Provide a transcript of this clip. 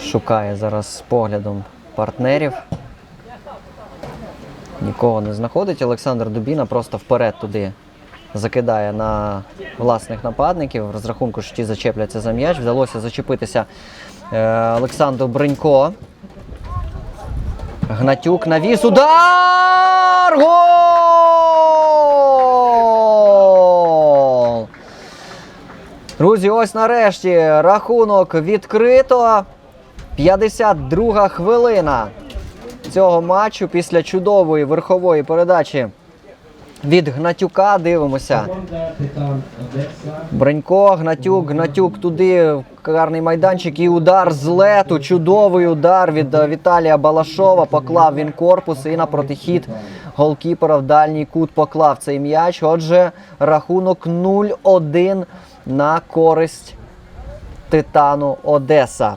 Шукає зараз з поглядом партнерів. Нікого не знаходить. Олександр Дубіна просто вперед туди закидає на власних нападників. В розрахунку, що ті зачепляться за м'яч. Вдалося зачепитися е, Олександру Бринько. Гнатюк навіс. Удар! Гол! Друзі, ось нарешті рахунок відкрито. 52 хвилина цього матчу після чудової верхової передачі від Гнатюка. Дивимося. Бренько, Гнатюк, Гнатюк туди, в карний майданчик і удар з лету. Чудовий удар від е, Віталія Балашова. Поклав він корпус і на протихід голкіпера в дальній кут поклав цей м'яч. Отже, рахунок 0-1 на користь Титану Одеса.